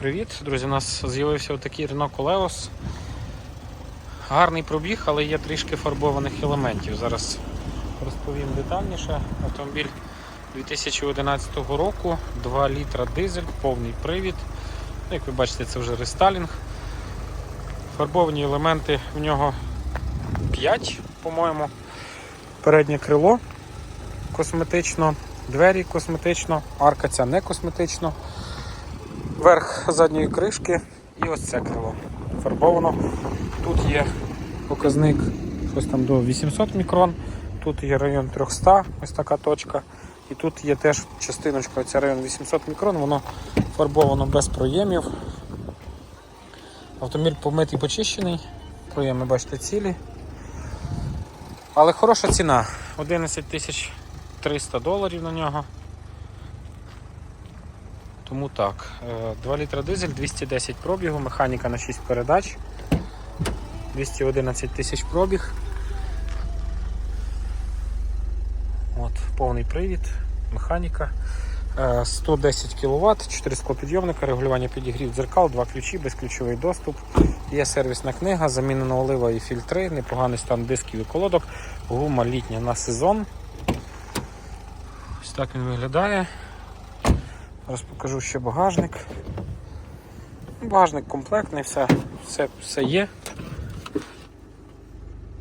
Привіт, друзі! У нас з'явився отакий Renault Coleos. Гарний пробіг, але є трішки фарбованих елементів. Зараз розповім детальніше. Автомобіль 2011 року, 2 літра дизель, повний привід. Ну, Як ви бачите, це вже рестайлінг. Фарбовані елементи в нього 5, по-моєму. Переднє крило косметично, двері косметично, арка ця не косметично верх задньої кришки і ось це крило фарбовано. Тут є показник щось там до 800 мікрон, тут є район 300, ось така точка. І тут є теж частиночка, це район 800 мікрон, воно фарбовано без проємів. Автомобіль помитий почищений, проєми бачите цілі. Але хороша ціна 11 300 доларів на нього. Тому так, е, 2 літра дизель, 210 пробігу, механіка на 6 передач, 211 тисяч пробіг. От, повний привід, механіка. Е, 110 кВт, 4 склопідйомника, регулювання підігрів дзеркал, 2 ключі, безключовий доступ. Є сервісна книга, замінена олива і фільтри, непоганий стан дисків і колодок, гума літня на сезон. Ось так він виглядає. Зараз покажу ще багажник. Багажник комплектний, все, все, все є.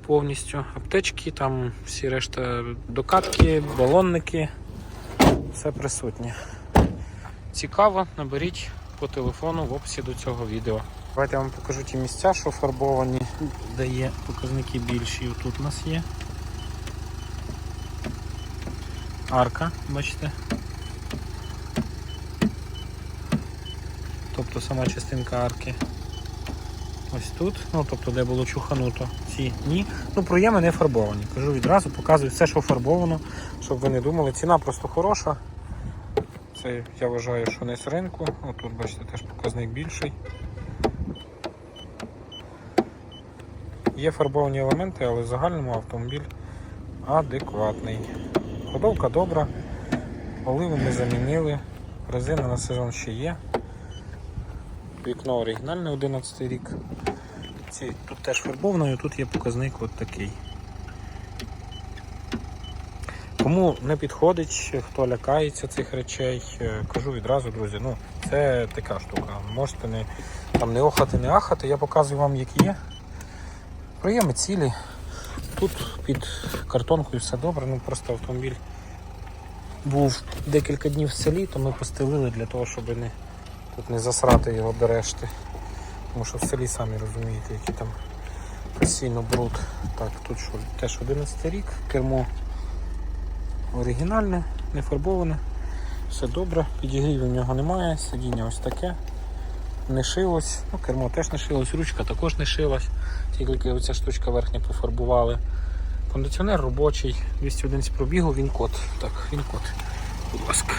Повністю аптечки, там всі решта докатки, балонники, все присутнє. Цікаво, наберіть по телефону в описі до цього відео. Давайте я вам покажу ті місця, що фарбовані, де є показники більші. Тут у нас є. Арка, бачите. Тобто сама частинка арки. Ось тут, ну тобто де було чухануто, ці ні. Ну проєми не фарбовані. Кажу відразу, показую все, що фарбовано, щоб ви не думали. Ціна просто хороша. Це я вважаю, що не з ринку. От тут бачите теж показник більший. Є фарбовані елементи, але в загальному автомобіль адекватний. Ходовка добра, оливи ми замінили, резина на сезон ще є. Вікно оригінальне 11 рік. Ці, тут теж фарбовано, і тут є показник от такий. Кому не підходить, хто лякається цих речей, е, кажу відразу, друзі, ну це така штука. Можете не, там, не охати, не ахати, я показую вам, які є. Проєми цілі. Тут під картонкою все добре, ну просто автомобіль був декілька днів в селі, то ми постелили для того, щоб не Тут не засрати його до решти. Тому що в селі самі розумієте, який там постійно бруд. Так, тут що, теж 11 рік, кермо оригінальне, не фарбоване, все добре, підігрівів у нього немає, сидіння ось таке, не шилось, ну кермо теж не шилось, ручка також не шилась, тільки оця штучка верхня пофарбували. Кондиціонер робочий, 211 пробігу, він код. Так, він код, будь ласка.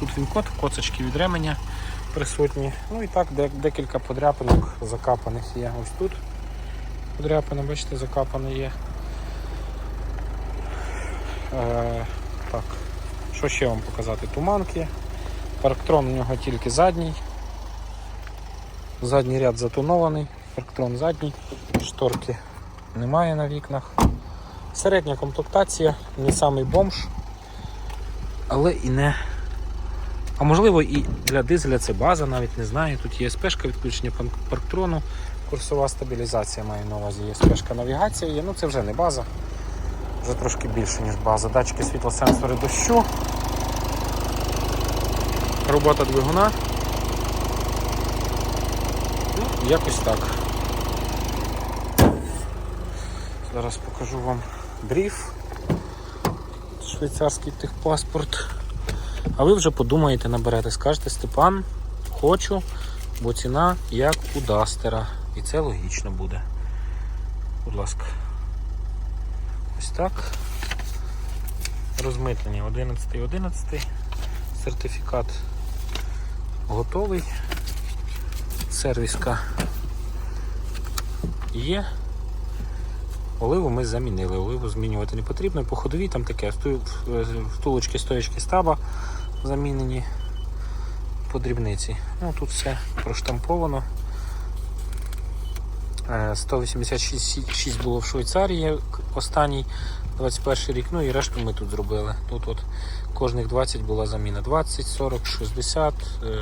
Тут він код, коцочки від ременя присутні. Ну і так, декілька подряпинок закапаних є. Ось тут подряпина, бачите, закапана є. Е, так, що ще вам показати? Туманки. Парктрон у нього тільки задній. Задній ряд затонований, парктрон задній, шторки немає на вікнах. Середня комплектація, не самий бомж, але і не а можливо і для дизеля це база, навіть не знаю. Тут є спешка відключення парктрону, курсова стабілізація маю на увазі, є спешка навігація, є. ну це вже не база, вже трошки більше, ніж база. Датчики світлосенсори дощу. Робота двигуна. Ну, якось так. Зараз покажу вам бриф. Швейцарський техпаспорт. А ви вже подумаєте, наберете, скажете, Степан, хочу, бо ціна як у Дастера. І це логічно буде. Будь ласка. Ось так. Розмитнення 11 11 Сертифікат готовий. Сервіска є. Оливу ми замінили, оливу змінювати не потрібно. По ходовій там таке втулочки, стоячки стаба замінені. по дрібниці. Ну, тут все проштамповано. Е, 186 було в Швейцарії останній 21 рік, ну і решту ми тут зробили. Тут от кожних 20 була заміна. 20, 40, 60. е,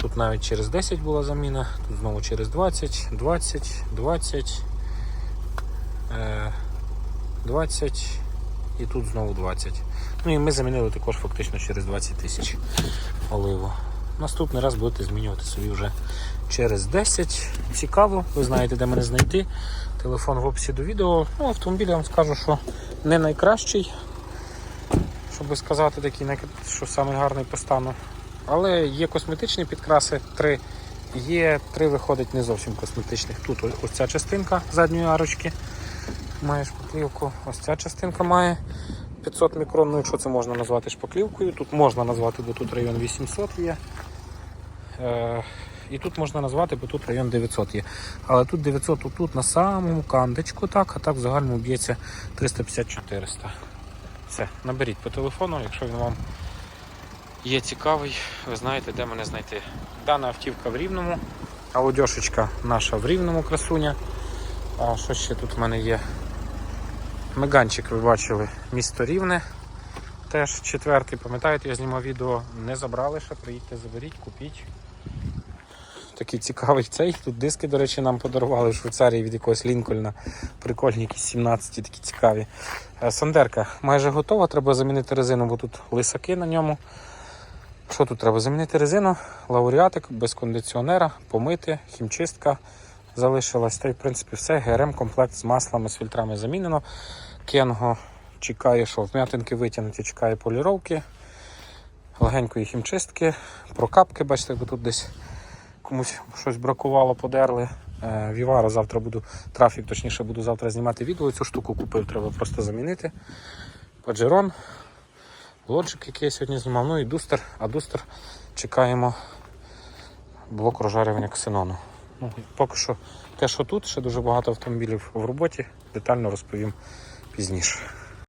Тут навіть через 10 була заміна, тут знову через 20, 20, 20, е, 20 і тут знову 20. Ну і ми замінили також фактично через 20 тисяч оливу. Наступний раз будете змінювати собі вже через 10. Цікаво, ви знаєте, де мене знайти. Телефон в описі до відео. Ну, автомобіль я вам скажу, що не найкращий, щоб сказати, такий, що самий гарний по стану. Але є косметичні підкраси, три. Є три виходить не зовсім косметичних. Тут ось ця частинка задньої арочки. Має шпаклівку. Ось ця частинка має 500 мікрон. Ну, якщо це можна назвати шпаклівкою, тут можна назвати, бо тут район 800 є. Е, і тут можна назвати, бо тут район 900 є. Але тут 900 тут, на самому кандичку, так, а так в загальному б'ється 350-400. Все, наберіть по телефону, якщо він вам є цікавий, ви знаєте, де мене знайти. Дана автівка в Рівному, аудіошечка наша в Рівному красуня. А що ще тут в мене є? Меганчик, ви бачили, місто Рівне. Теж четвертий, пам'ятаєте, я знімав відео, не забрали ще, приїдьте, заберіть, купіть. Такий цікавий цей. Тут диски, до речі, нам подарували в Швейцарії від якогось Лінкольна. Прикольні, якісь 17 такі цікаві. Е, Сандерка майже готова, треба замінити резину, бо тут лисаки на ньому. Що тут треба? Замінити резину, лауреатик без кондиціонера, помити, хімчистка залишилась. Та й в принципі все. ГРМ комплект з маслами, з фільтрами замінено. Кенго чекає, що вм'ятинки витягнуті, чекає поліровки, легенької хімчистки, прокапки, бачите, бо тут десь комусь щось бракувало, подерли. Е, Віваро завтра буду, трафік, точніше, буду завтра знімати відео. Цю штуку купив, треба просто замінити. Паджерон, лоджик, який я сьогодні знімав, ну і дустер, а дустер чекаємо блок розжарювання ксенону. Ну, поки що те, що тут, ще дуже багато автомобілів в роботі, детально розповім пізніше.